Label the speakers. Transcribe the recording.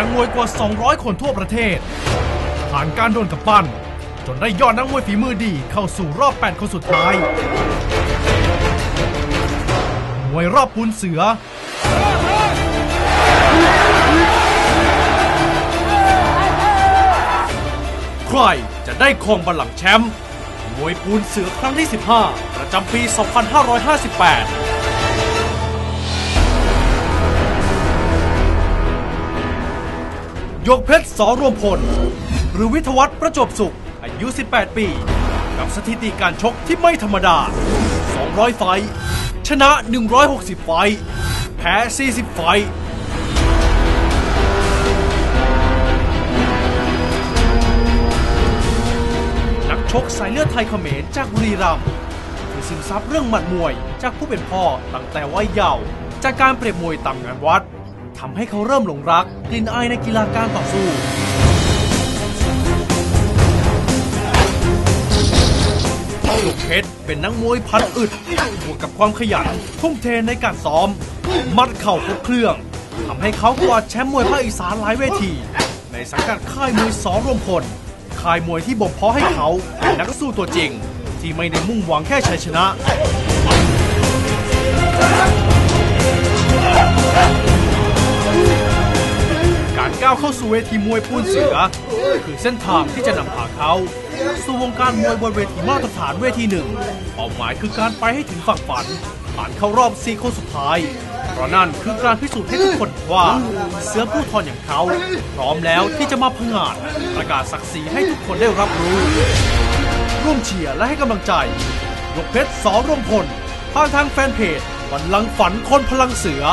Speaker 1: นักมวยกว่า 200 คนทั่วประเทศ ผ่านการโดนกับปั้น จนได้ยอดนักมวยฝีมือดีเข้าสู่รอบ 8 คนสุดท้าย มวยรอบปูนเสือ ใครจะได้ครองบัลลังก์แชมป์มวยปูนเสือครั้งที่ 15 ประจำปี 2558 ยกเพชรสอรวมพล หรือวิทวัฒน์ประจบสุข อายุ 18 ปี กับสถิติการชกที่ไม่ธรรมดา 200 ไฟ ชนะ 160 ไฟ แพ้ 40 ไฟนักชกสายเลือดไทยเขมรจากบุรีรัมย์ที่ซึมซับเรื่องหมัดมวยจากผู้เป็นพ่อตั้งแต่วัยเยาว์จากการเปรียบมวยตามงานวัด ทำให้เขาเริ่มหลงรัก กลิ่นอายในกีฬาการต่อสู้ ลูกเพชรเป็นนักมวยพันอึดบวกกับความขยันทุ่มเทในการซ้อม มัดเข่าครบเครื่องทำให้เขากวาดแชมป์มวยภาคอีสานหลายเวที ในสังกัดค่ายมวยสอรวมพลค่ายมวยที่บ่มเพาะให้เขาเป็นนักสู้ตัวจริง ที่ไม่ได้มุ่งหวังแค่ชัยชนะารก้าวเข้าสู่เวทีมวยปูนเสือ คือเส้นทางที่จะนำพาเขา สู่วงการมวยบนเวทีมาตรฐานเวทีหนึ่งเป้าหมายคือการไปให้ถึงฝั่งฝัน ผ่านเข้ารอบ4คนสุดท้าย เพราะนั่นคือการพิสูจน์ให้ทุกคนว่า เสือผู้ทอนอย่างเขา พร้อมแล้วที่จะมาพงาดประกาศศักดิ์ศรีให้ทุกคนได้รับรู้ ร่วมเชียร์และให้กำลังใจยกเพชรสอร่วมพลผ่านทางแฟนเพจวันลังฝันคนพลังเสือ